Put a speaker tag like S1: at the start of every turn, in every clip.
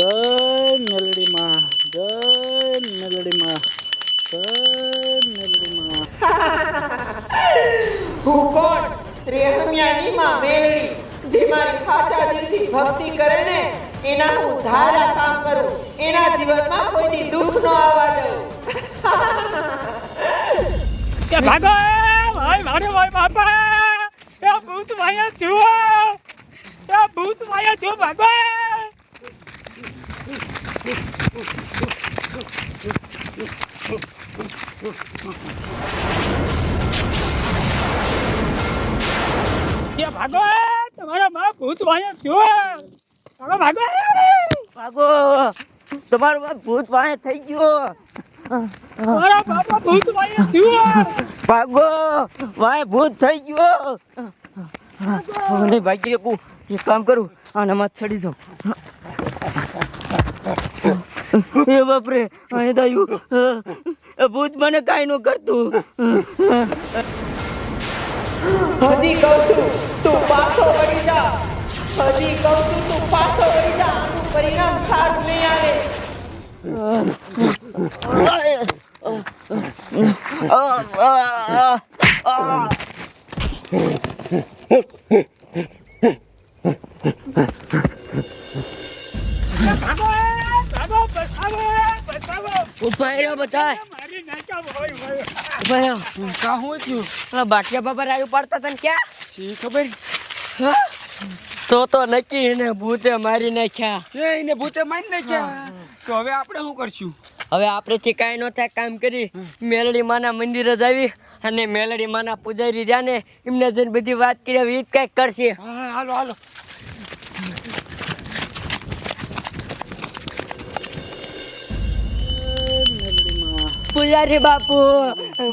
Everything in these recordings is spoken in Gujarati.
S1: જય મેલડીમાં જય મેલડીમાં જય મેલડીમાં. હું કોણ શ્રી અહમ્યાની માં મેલડી જે મારી સાચા દિલથી ભક્તિ કરે ને એના હું ધારા કામ કરું. એના જીવનમાં કોઈની દુઃખ ન આવવા દઉં.
S2: કે ભાગો ભાઈ મારે ભાઈ બાપા. એ ભૂત માયા થયો. એ ભૂત માયા થયો ભાગો. ભાગો તમારા માં ભૂત માયા થયો ભાગો ભાગો
S3: ભાગો. તમારું બાપ ભૂત વાહે થઈ ગયો.
S2: તમારા બાપા ભૂત
S3: ભાગો. થઈ ગયો. ભાગી. એક કામ કરું આનામાં ચડી જાઉં. એ બાપરે અહીં દાયું ભૂત મને કાંઈ ન કરતું.
S1: હજી કહું છું તું પાછો વળી જા. હજી કહું છું તું પાછો વળી જા. પરિણામ સારું નહીં આવે.
S2: બચાવો
S3: બધા રહ્યો
S4: કા હું થયું
S3: પેલા બાટિયા બાબા રાયું પાડતા તને ક્યાં?
S4: શી ખબર?
S3: તો તો નક્કી એને ભૂતે મારી નાખ્યા.
S4: એને ભૂતે મારી નાખ્યા? તો હવે આપણે શું કરશું?
S3: હવે આપણેથી કાંઈ ન થાય કામ કરી. મેલડી માના મંદિરે જ આવી અને મેલડી માના પૂજારી રહ્યા ને એમને જઈને બધી વાત કરી હવે ઈ જ કાંઈક કરશે.
S4: હા હા, હાલો હાલો.
S3: પૂજારી બાપુ?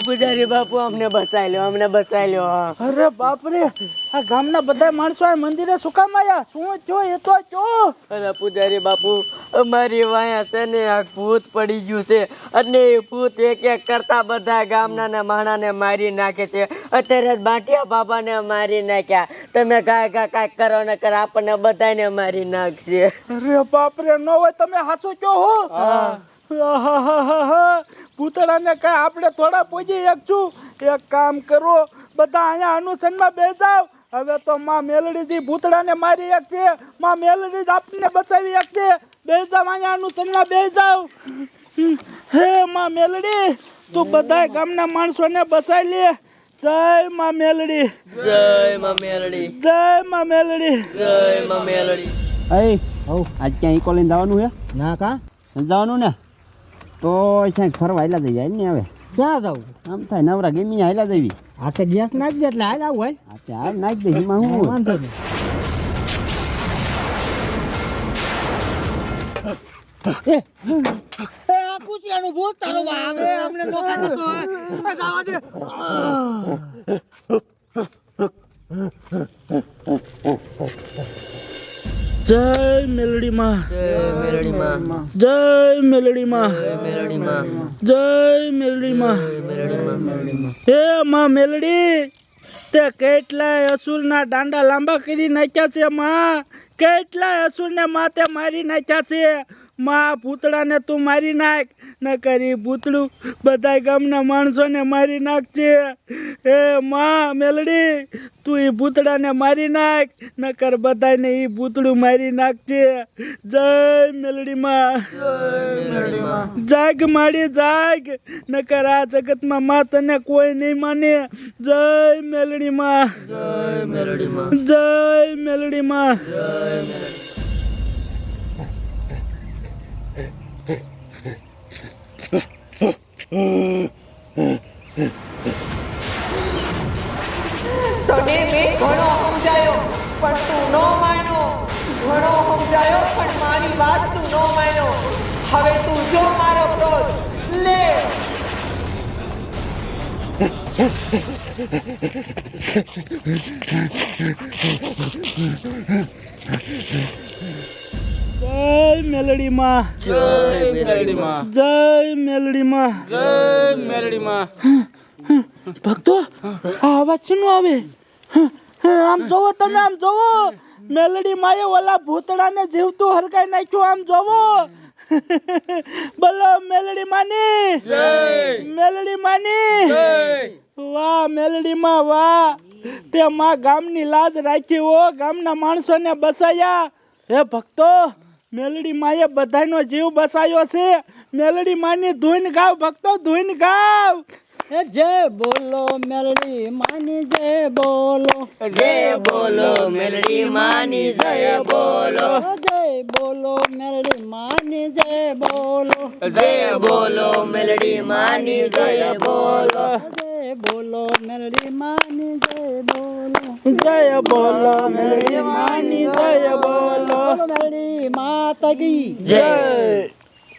S3: પૂજારી બાપુ અમને બસાઈ લો અમને બસાઈ લો
S5: અરે બાપરે આ ગામના બધા માણસો આ મંદિરે શું કામ આયા? શું જો એ તો જો.
S3: અરે પૂજારી બાપુ અમારી વાયા છે ને આ ભૂત પડી ગયું છે. અને એ ભૂત એક એક કરતા બધા ગામના ને માણાને મારી નાખે છે. અત્યારે બાટિયા બાબાને મારી નાખ્યા. તમે કાંઈ કાંઈ કાંઈક કરો ને કર આપણને બધાને મારી નાખશે.
S5: અરે બાપરે ન હોય તમે હાસો છો હો. આહાહાહા. પૂતળાને કાંઈ આપણે થોડા પૂજી એક છું. એક કામ કરો બધા અહીંયા અનુસનમાં બે જાવ હવે તો માં મેલડીજી ભૂતળાને મારી એક છે. માં મેલડી આપને આપણને બચાવી એક છે. બે જાવ અહીંયા અનુસનમાં બે જાવ હે માં મેલડી તું બધા ગામના માણસોને બસાઈ લે. જય માં મેલડી.
S3: જય માં મેલડી.
S5: જય માં મેલડી.
S3: જય માં મેલડી.
S6: અહીં હવ આજ ક્યાં ઇકો લઈને જવાનું છે
S5: ના કા?
S6: જવાનું ને? તો ક્યાંક ફરવા હાલ્યા જઈએ હાલ ને હવે.
S5: ક્યાં જાવ
S6: આમ થાય નવરા ગેમી હાલ્યા જવી
S5: આ તો ગેસ નાખી દે એટલે હાલ આવું હોય.
S6: આ તો હાલ નાખી દે એમાં હું હોય?
S5: વાંધો નહીં. oh, oh, માં
S3: જય મેલડી માં
S5: જય મેલડી માં
S3: જય મેલડી માં
S5: જય મેલડી માં
S3: જય મેલડી માં
S5: હે માં મેલડી તે કેટલાય અસુરના દાંડા લાંબા કરી નાખ્યા છે માં? કેટલાય અસુરને માથે મારી નાખ્યા છે? માં પૂતળાને તું મારી નાખ, ન કરી પૂતળું બધા ગામના માણસોને મારી નાખજે હે માં મેલડી, તું એ પૂતળાને મારી નાખ, ન કર બધાને એ પૂતળું મારી નાખજે જય મેલડી માં. જાગ માડી જાગ. નકર આ જગતમાં માં તને કોઈ નહીં માને. જય મેલડી માં.
S3: જય મેલડી માં.
S5: જય મેલડી
S1: તને મે ઘણો સમજાયો, પણ તું ન માન્યો. ઘણો સમજાયો, પણ મારી વાત તું ન માન્યો. હવે તું જો મારો ક્રોધ, લે.
S5: જય મેલડી માં
S3: જય મેલડી માં
S5: જય મેલડી માં
S4: જય મેલડી માં
S5: ભક્તો આ અવાજ શેનો આવે? આમ જોવો તમે આમ જોવો. મેલડી માએ ઓલા ભૂતડાને જીવતું હરકાઈ નાખ્યું આમ જોવો. બોલો મેલડી માની મેલડી માની વાહ મેલડી માં વાહ. તે માં ગામની લાજ રાખી હો ગામના માણસોને બસાયા. હે ભક્તો મેલડી માએ બધાનો જીવ બસાયો છે. મેલડી માની ધોઈને ગાવ ભક્તો ધોઈને ગાવ.
S6: એ જય બોલો મેલડી માની જય બોલો.
S3: જય બોલો મેલડી માની જય બોલો.
S6: જય બોલો મેલડી માની જય બોલો.
S3: જય બોલો મેલડી માની જય બોલો.
S6: જય બોલો મેલડી માની જય બોલો.
S5: જય બોલો મેલડી માની જય બોલો
S6: બોલો. મેલડી માતા કી.
S5: જય.